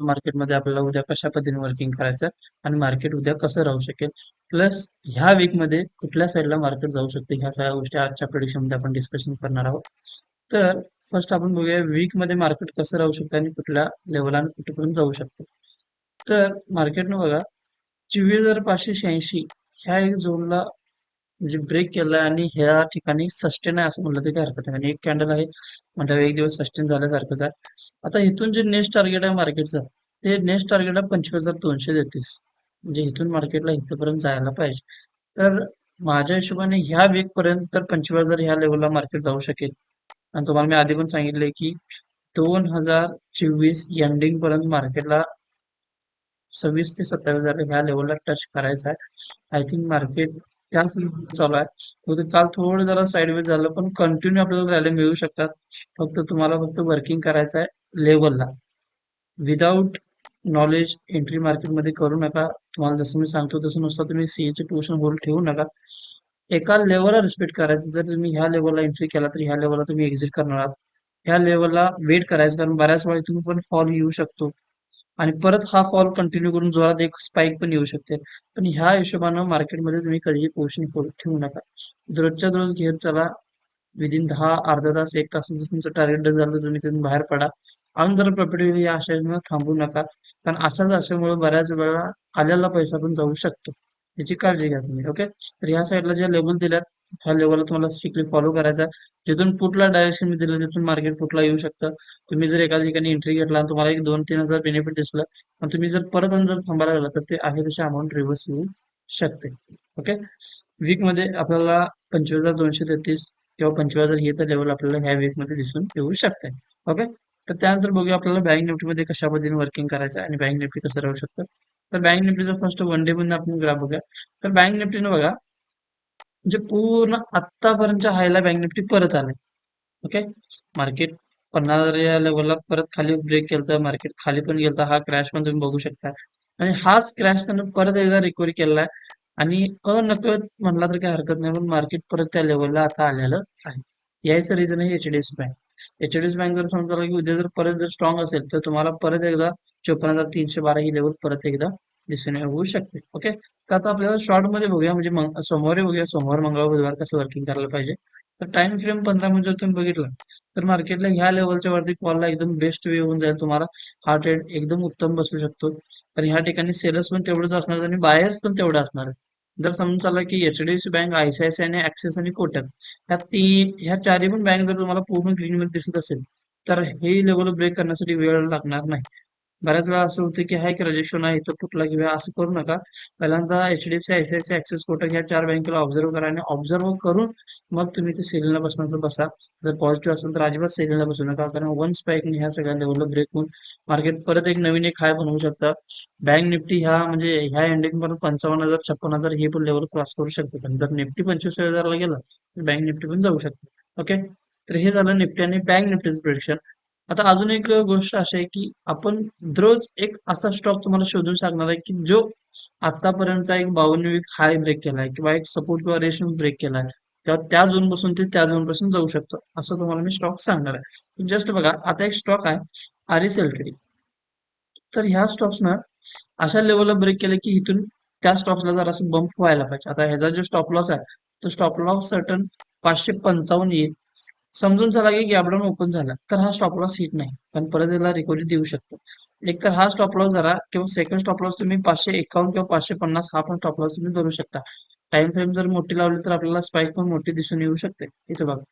मार्केटमध्ये आपल्याला उद्या कशा पद्धतीने वर्किंग करायचं आणि मार्केट उद्या कसं राहू शकेल? प्लस ह्या वीकमध्ये कुठल्या साईडला मार्केट जाऊ शकते? ह्या सगळ्या गोष्टी आजच्या प्रिडिक्शनमध्ये आपण डिस्कशन करणार आहोत. तर फर्स्ट आपण बघूया वीकमध्ये मार्केट कसं राहू शकतं आणि कुठल्या लेवल आणि कुठेपर्यंत जाऊ शकतं? तर मार्केटनं बघा चोवीस हजार पाचशे शहाऐंशी ह्या एक झोनला म्हणजे ब्रेक केलाय आणि ह्या ठिकाणी सस्टेन आहे असं म्हटलं तरी काही हरकत नाही. एक कॅन्डल आहे म्हणजे एक दिवस सस्टेन झाल्यासारखंच आहे. आता इथून जे नेक्स्ट टार्गेट आहे मार्केटचं ते नेक्स्ट टार्गेट आहे पंचवीस हजार दोनशे तेहतीस म्हणजे इथून मार्केटला इथपर्यंत जायला पाहिजे. तर माझ्या हिशोबाने ह्या वीकपर्यंत तर पंचवीस हजार ह्या लेवलला मार्केट जाऊ शकेल. आणि तुम्हाला मी आधी पण सांगितले की दोन हजार चोवीस एंडिंग पर्यंत मार्केटला सव्वीस ते सत्तावीस हजार ह्या लेवलला टच करायचा आहे. आय थिंक मार्केट त्याच चालू आहे. काल थोडं जरा साईडवेज झालं पण कंटिन्यू आपल्याला रॅली मिळू शकतात. फक्त तुम्हाला फक्त वर्किंग करायचं आहे लेवलला विदाऊट नॉलेज एंट्री मार्केटमध्ये करू नका. तुम्हाला जसं मी सांगतो तसं नुसतं तुम्ही सीएचे पोझिशन होल्ड ठेवू नका. एका लेवलला रिस्पेक्ट करायचं. जर तुम्ही ह्या लेवलला एंट्री केला तर ह्या लेवलला तुम्ही एक्झिट करणार आहात. ह्या लेवलला वेट करायचं. कारण बऱ्याच वेळा तुम्ही पण फॉल येऊ शकतो. आणि परत हा फॉल कंटिन्यू करून जोरात एक स्पाइक पण येऊ शकते. पण ह्या हिशोबानं मार्केटमध्ये तुम्ही कधीही पोझिशन ठेवू नका. दररोजच्या दररोज घेत चला. विदिन दहा अर्धा तास एक तास जर तुमचं टार्गेट झालं तुम्ही तिथून बाहेर पडा. आणि जर प्रॉपर्टी या आशेनं थांबू नका. कारण असाच अशामुळे बऱ्याच वेळा आलेला पैसा पण जाऊ शकतो. याची काळजी घ्या तुम्ही ओके तर ह्या साईडला ज्या लेबल दिल्यात ह्या लेवलला तुम्हाला स्ट्रिक्टली फॉलो करायचा जिथून कुठला डायरेक्शन मी दिलं तिथून मार्केट कुठला येऊ शकतं. तुम्ही जर एखाद्या ठिकाणी एंट्री घेतला आणि तुम्हाला एक दोन तीन हजार बेनिफिट दिसलं आणि तुम्ही जर परत जर थांबायला लागला तर ते आहे तशी अमाऊंट रिव्हर्स येऊ शकते. ओके वीकमध्ये आपल्याला पंचवीस हजार दोनशे तेहतीस किंवा पंचवीस हजार हे तर लेवल आपल्याला ह्या वीकमध्ये दिसून येऊ शकते. ओके तर त्यानंतर बघूया आपल्याला बँक निफ्टीमध्ये कशा पद्धतीने वर्किंग करायचं आणि बँक निफ्टी कसं राहू शकतं. तर बँक निफ्टीचं फर्स्ट वन डे मध्ये आपण ग्राफ बघूया. तर बँक निफ्टीनं बघा म्हणजे पूर्ण आतापर्यंत हायला बँक निफ्टी परत आले ओके? मार्केट पन्नास हजार या लेवलला परत खाली ब्रेक केलं मार्केट खाली पण गेलं हा क्रॅश पण तुम्ही बघू शकता. आणि हाच क्रॅश त्यानं परत एकदा रिकव्हरी केलेला आहे आणि अनकळत म्हणला तर काही हरकत नाही पण मार्केट परत त्या लेवलला आता आलेलं आहे. यायचं रिझन आहे एचडीएफसी बँक एचडीएफसी बँक जर समजा की उद्या जर परत जर स्ट्रॉंग असेल तर तुम्हाला परत एकदा चोपन्न हजार तीनशे बारा ही लेवल परत एकदा दिसून होऊ शकते. ओके तर आता आपल्याला शॉर्टमध्ये बघूया. म्हणजे सोमवारी बघूया. सोमवार मंगळवार बुधवार कसं वर्किंग करायला पाहिजे. तर टाइम फ्रेम पंधरा मिनिट जर तुम्ही बघितलं तर मार्केटला ह्या लेवलच्या वरती कॉलला एकदम बेस्ट वे होऊन जाईल. तुम्हाला हा ट्रेड एकदम उत्तम बसू शकतो. आणि ह्या ठिकाणी सेलर्स पण तेवढंच असणार आणि बायर्स पण तेवढं असणार जर समजून चाललं की एचडीएफसी बँक आयसीआयसीआय आणि ऍक्सिस आणि कोटक ह्या तीन ह्या चारही पण बँक जर तुम्हाला पूर्ण ग्रीन मध्ये दिसत असेल तर हे लेवल ब्रेक करण्यासाठी वेळ लागणार नाही. बऱ्याच वेळा असं होतं की हाय की आहे इथं कुठला किंवा असं करू नका. पहिल्यांदा एचडीएफसी सी ऍक्सिस कोटक ह्या चार बँकेला ऑब्झर्व करा आणि ऑब्झर्व करून मग तुम्ही ते सेलिंगला बसणार बसा. जर पॉझिटिव्ह असेल तर अजिबात सेलिंगला बसू नका कारण वन स्पाईकने ह्या सगळ्या लेवलला ब्रेक होऊन मार्केट परत एक नवीन एक हाय बनवू शकतात बँक निफ्टी ह्या म्हणजे ह्या एंडिंग पर्यंत पंचावन्न हजार छप्पन हजार हे पण लेवल क्रॉस करू शकते. पण जर निफ्टी पंचवीस हजारला गेलं तर बँक निफ्टी पण जाऊ शकते. ओके तर हे झालं निफ्टी आणि बँक निफ्टीचं प्रिडिक्शन आता अजून एक गोष्ट अशी आहे की आपण दररोज एक असा स्टॉक तुम्हाला शोधून सांगणार आहे की जो आतापर्यंतचा एक बावन्न वीक हाय ब्रेक केलाय किंवा एक सपोर्ट किंवा रेशन ब्रेक केलाय तेव्हा त्या झोनपासून ते त्या झोनपासून जाऊ शकतो असं तुम्हाला मी स्टॉक सांगणार आहे. जस्ट बघा आता एक स्टॉक आहे आर एस एल तर ह्या स्टॉक्सना अशा लेवलला ब्रेक केलं की इथून त्या स्टॉक्सला जरासं बंप व्हायला पाहिजे. आता ह्याचा जो स्टॉप लॉस आहे तो स्टॉप लॉस सर्टन पाचशे पंचावन्न येईल. समजून चला की गॅपडाऊन ओपन झाला. तर हा स्टॉप लॉस हिट नाही. पण परत याला रिकव्हरी देऊ शकतो. एक तर हा स्टॉप लॉस जरा किंवा सेकंड स्टॉप लॉस तुम्ही पाचशे एकावन्न किंवा पाचशे पन्नास हा पण स्टॉप लॉस तुम्ही धरू शकता. टाइम फ्रेम जर मोठी लावली तर आपल्याला स्पाइक पण मोठी दिसून येऊ शकते. इथे बघा.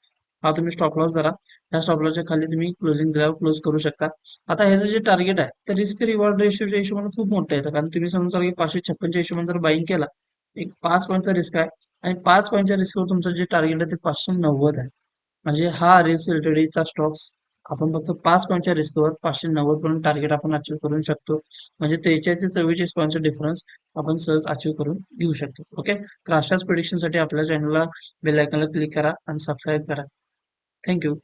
हा तुम्ही स्टॉप लॉस जरा. ह्या स्टॉप लॉसच्या खाली तुम्ही क्लोजिंग दिल्यावर क्लोज करू शकता. आता ह्याचं जे टार्गेट आहे तर रिस्क रिवॉर्ड रेशिओच्या हिशोबाने खूप मोठं येतं कारण तुम्ही समजा की पाचशे छप्पनच्या हिशोबाने जर बाईंग केला एक पाच पॉईंटचा रिस्क आहे. आणि पाच पॉईंटच्या रिस्कवर तुमचं जे टार्गेट आहे ते पाचशे नव्वद आहे. म्हणजे हा रेस चा स्टॉक्स आपण फक्त पाच पॉईंटच्या रिस्कवर पाचशे नव्वद पर्यंत टार्गेट आपण अचीव करू शकतो. म्हणजे त्रेचाळीस ते चव्वेचाळीस पॉईंटचा डिफरन्स आपण सहज अचीव करून घेऊ शकतो. ओके तर अशाच प्रिडिक्शनसाठी आपल्या चॅनलला बेल आयकॉनला क्लिक करा आणि सबस्क्राईब करा. थँक्यू